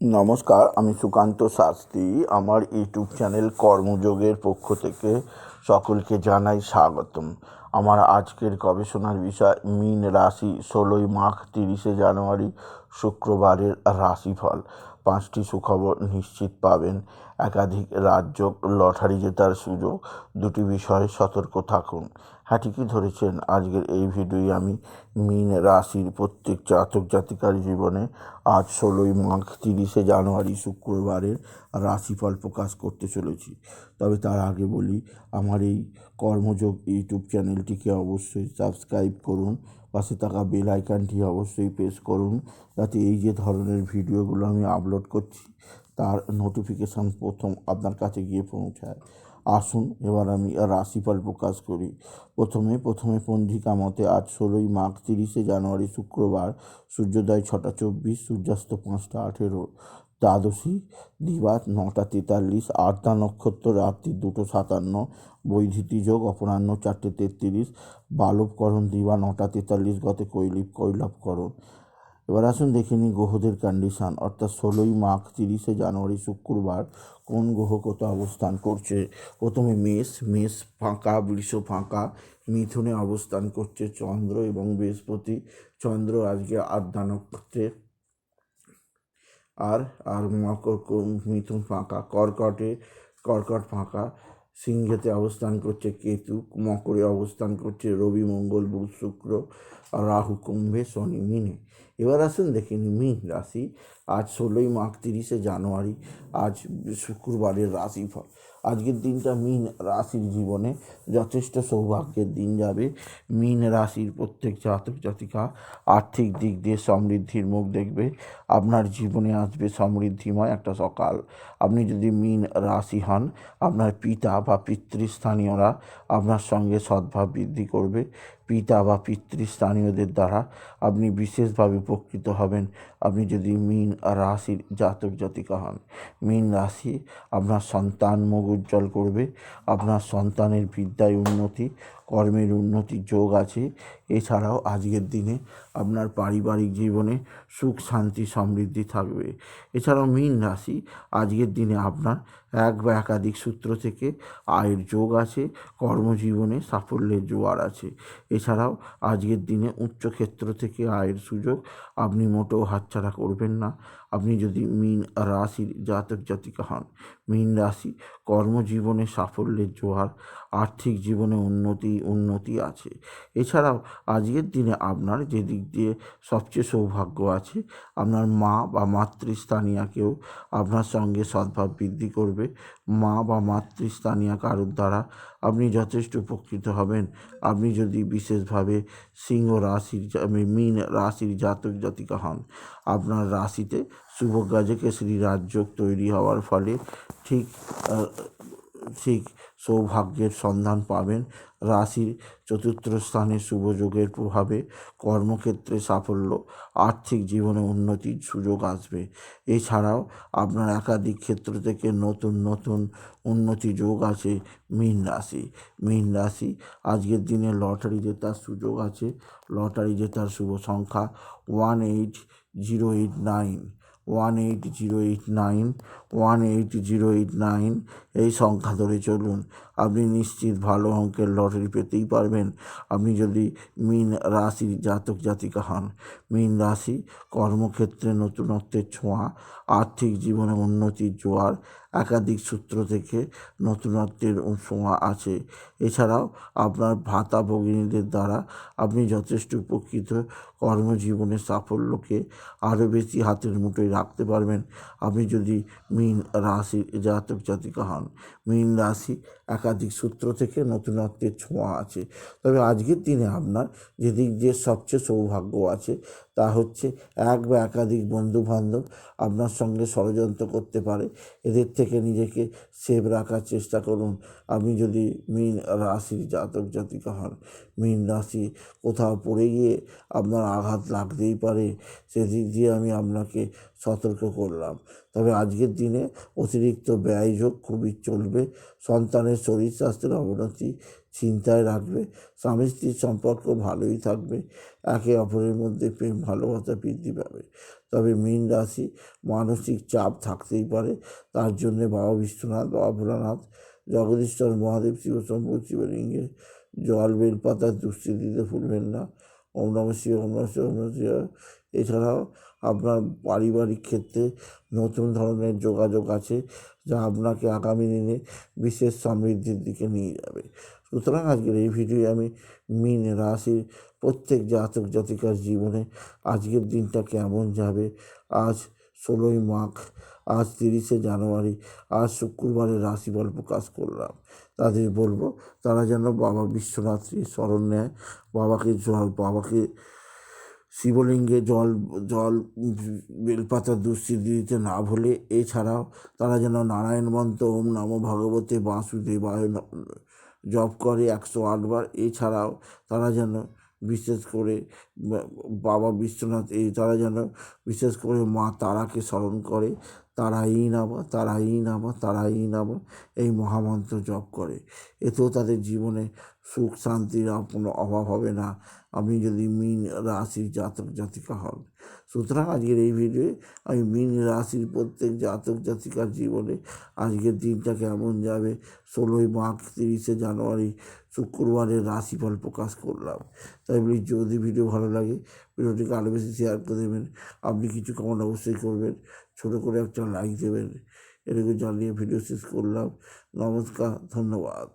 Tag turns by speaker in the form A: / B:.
A: নমস্কার, আমি সুকান্ত শাস্ত্রী। আমার ইউটিউব চ্যানেল কর্মযোগের পক্ষ থেকে সকলকে জানাই স্বাগতম। আমার আজকের গবেষণার বিষয়, মীন রাশি, ষোলোই মাঘ, তিরিশে জানুয়ারি, শুক্রবারের রাশিফল। পাঁচটি সুখবর নিশ্চিত পাবেন। একাধিক রাজ্য লটারি জেতার সুযোগ। দুটি বিষয়ে সতর্ক থাকুন। ঠিকই ধরেছেন। আজকের এই ভিডিওই আমি মীন রাশির প্রত্যেক জাতক জাতিকার জীবনে আজ ষোলোই মাঘ, তিরিশে জানুয়ারি, শুক্রবারের রাশিফল প্রকাশ করতে চলেছি। তবে তার আগে বলি, আমার এই কর্মযোগ ইউটিউব চ্যানেলটিকে অবশ্যই সাবস্ক্রাইব করুন। পাশে থাকা বেল আইকনটি অবশ্যই প্রেস করুন। যাতে এই যে ধরনের ভিডিওগুলো আমি আপলোড করছি তার নোটিফিকেশান প্রথম আপনার কাছে গিয়ে পৌঁছায়। আসুন, এবার আমি রাশিফল প্রকাশ করি। প্রথমে প্রথমে পঞ্জিকা মতে আজ ষোলোই মাঘ তিরিশে জানুয়ারি শুক্রবার, সূর্যোদয় ছটা চব্বিশ, সূর্যাস্ত পাঁচটা আঠেরো। দ্বাদশী দিবা নটা তেতাল্লিশ আটটা নক্ষত্র রাত্রি দুটো সাতান্ন বৈধিতি যোগ অপরাহ্ন চারটে তেত্রিশ, বালবকরণ দিবা নটা তেতাল্লিশ, গতে কৈলিপ কৈলবকরণ এবার আসুন দেখে নিই গ্রহদের কন্ডিশান অর্থাৎ ষোলোই মাঘ, তিরিশে জানুয়ারি, শুক্রবার কোন গ্রহ কত অবস্থান করছে? প্রথমে মেষ মেষ ফাঁকা, বৃষ ফাঁকা, মিথুনে অবস্থান করছে চন্দ্র এবং বৃহস্পতি। চন্দ্র আজকে আড্ডা নক্ষত্রে আর আর মকর মিথুন ফাঁকা, কর্কটে, কর্কট ফাঁকা। সিংহেতে অবস্থান করছে কেতু, মকরে অবস্থান করছে রবি, মঙ্গল, বুধ, শুক্র আর রাহু, কুম্ভে, শনি, মিনে। এবার আসুন দেখে মিন মীন রাশি। আজ ষোলোই মাঘ তিরিশে জানুয়ারি, আজ শুক্রবারের রাশিফল। আজকের দিনটা মীন রাশির জীবনে যথেষ্ট সৌভাগ্যের দিন যাবে। মীন রাশির প্রত্যেক জাতক জাতিকা আর্থিক দিক দিয়ে সমৃদ্ধির মুখ দেখবে। আপনার জীবনে আসবে সমৃদ্ধিময় একটা সকাল। আপনি যদি মীন রাশি হন, আপনার পিতা বা পিতৃস্থানীয়রা আপনার সঙ্গে সদ্ভাব বৃদ্ধি করবে। পিতা বা পিতৃস্থানীয়দের দ্বারা আপনি বিশেষভাবে উপকৃত হবেন। আপনি যদি মীন রাশির জাতক জাতিকা হন, মীন রাশি আপনার সন্তান মুখ উজ্জ্বল করবে, আপনার সন্তানের বিদ্যায় উন্নতি কর্মের উন্নতির যোগ আছে। এছাড়াও আজকের দিনে আপনার পারিবারিক জীবনে সুখ, শান্তি, সমৃদ্ধি থাকবে। এছাড়াও মীন রাশি, আজকের দিনে আপনার এক বা একাধিক সূত্র থেকে আয়ের যোগ আছে, কর্মজীবনে সাফল্যের জোয়ার আছে। এছাড়াও আজকের দিনে উচ্চক্ষেত্র থেকে আয়ের সুযোগ আপনি মোটেও হাতছাড়া করবেন না। আপনি যদি মীন রাশির জাতক জাতিকা হন মীন রাশি কর্মজীবনে সাফল্যের জোয়ার, আর্থিক জীবনে উন্নতি উন্নতি আছে। এছাড়াও আজকের দিনে আপনার যে দিক দিয়ে সবচেয়ে সৌভাগ্য আছে, আপনার মা বা মাতৃস্থানীয় কেউ আপনার সঙ্গে সদ্ভাব বৃদ্ধি করবে। মা বা মাতৃস্থানীয় কারোর দ্বারা আপনি যথেষ্ট উপকৃত হবেন। আপনি যদি বিশেষভাবে সিংহ রাশির মীন রাশির জাতক জাতিকা হন, আপনার রাশিতে শুভ গাজকেশরী রাজযোগ তৈরি হওয়ার ফলে ঠিক ঠিক সৌভাগ্যের সন্ধান পাবেন। রাশির চতুর্থ স্থানে শুভযোগের প্রভাবে কর্মক্ষেত্রে সাফল্য, আর্থিক জীবনে উন্নতির সুযোগ আসবে। এছাড়াও আপনার একাধিক ক্ষেত্র থেকে নতুন নতুন উন্নতি যোগ আছে মীন রাশি। মীন রাশি আজকের দিনে লটারি জেতার সুযোগ আছে। লটারি জেতার শুভ সংখ্যা one eight zero eight nine. One eight zero eight nine one eight zero eight nine এই সংখ্যা ধরে চলুন। আপনি নিশ্চিত ভালো অঙ্কের লটারি পেতেই পারবেন। আপনি যদি মীন রাশির জাতক জাতিকা হন, মীন রাশি কর্মক্ষেত্রে নতুনত্বের ছোঁয়া, আর্থিক জীবনে উন্নতির জোয়ার একাধিক সূত্র থেকে নতুনত্বের ছোঁয়া আছে। এছাড়াও আপনার ভাতা ভগিনীদের দ্বারা আপনি যথেষ্ট উপকৃত কর্মজীবনের সাফল্যকে আরও বেশি হাতের মুঠোয় রাখতে পারবেন। আপনি যদি মীন রাশি জাতক জাতিকা হন, মীন রাশি একাধিক সূত্র থেকে নতুনত্বের ছোঁয়া আছে। তবে আজকের দিনে আপনার যেদিক দিয়ে সবচেয়ে সৌভাগ্য আছে তা হচ্ছে এক বা একাধিক বন্ধু বান্ধব আপনার সঙ্গে ষড়যন্ত্র করতে পারে। এদের থেকে নিজেকে সেভ রাখার চেষ্টা করুন। আপনি যদি মীন রাশির জাতক জাতিকা হন, মীন রাশি কোথাও পড়ে গিয়ে আপনার আঘাত লাগতেই পারে। সেদিক দিয়ে আমি আপনাকে সতর্ক করলাম। তবে আজকের দিনে অতিরিক্ত ব্যয় যোগ খুবই চলবে। সন্তানের শরীর স্বাস্থ্যের অবনতি চিন্তায় রাখবে। স্বামী স্ত্রীর সম্পর্ক ভালোই থাকবে। একে অপরের মধ্যে প্রেম, ভালোবাসা বৃদ্ধি পাবে। তবে মীন রাশি মানসিক চাপ থাকতেই পারে। তার জন্যে বাবা বিশ্বনাথ, বাবা ভোলানাথ, জগদীশ্বর, মহাদেব, শিব শিবশম্ভু শিবলিঙ্গে জল, বেলপাতা দুষ্টি দিতে ভুলবেন না। ওম নম শিব ওম নম শিব ওম শিব এছাড়াও আপনার পারিবারিক ক্ষেত্রে নতুন ধরনের যোগাযোগ আছে যা আপনাকে আগামী দিনে বিশেষ সমৃদ্ধির দিকে নিয়ে যাবে। সুতরাং আজকের এই ভিডিও আমি মীন রাশির প্রত্যেক জাতক জাতিকার জীবনে আজকের দিনটা কেমন যাবে? আজ ষোলোই মাঘ, আজ তিরিশে জানুয়ারি, আজ শুক্রবারের রাশিফল প্রকাশ করলাম। তাদের বলব, তারা যেন বাবা বিশ্বনাথের স্মরণ নেয়, বাবাকে জল, বাবাকে শিবলিঙ্গে জল জল, বেলপাতা দুঃস্থিতি দিতে না ভুলে, এছাড়াও তারা যেন নারায়ণ মন্ত্র ওম নম ভগবতে বাসুদেবায় জপ করে একশো আটবার এছাড়াও তারা যেন বিশেষ করে বাবা বিশ্বনাথ এই তারা যেন বিশেষ করে মা তারাকে স্মরণ করে। তারাই নামা তারাই নামা তারাই নামা। এই মহামন্ত্র জপ করে। এতেও তাদের জীবনে সুখ শান্তির কোনো অভাব হবে না। আপনি যদি মীন রাশির জাতক জাতিকা হন। সুতরাং আজকের এই ভিডিওয়ে আমি মীন রাশির প্রত্যেক জাতক জাতিকার জীবনে আজকের দিনটা কেমন যাবে? ষোলোই মাঘ, তিরিশে জানুয়ারি, শুক্রবারের রাশিফল প্রকাশ করলাম। তাই বলি, যদি ভিডিও ভালো লাগে ভিডিওটিকে আরও বেশি শেয়ার করে দেবেন। আপনি কিছু কমেন্ট অবশ্যই করবেন। ছোটো করে একটা লাইক দেবেন। এটুকু জানিয়ে ভিডিও শেষ করলাম। নমস্কার, ধন্যবাদ।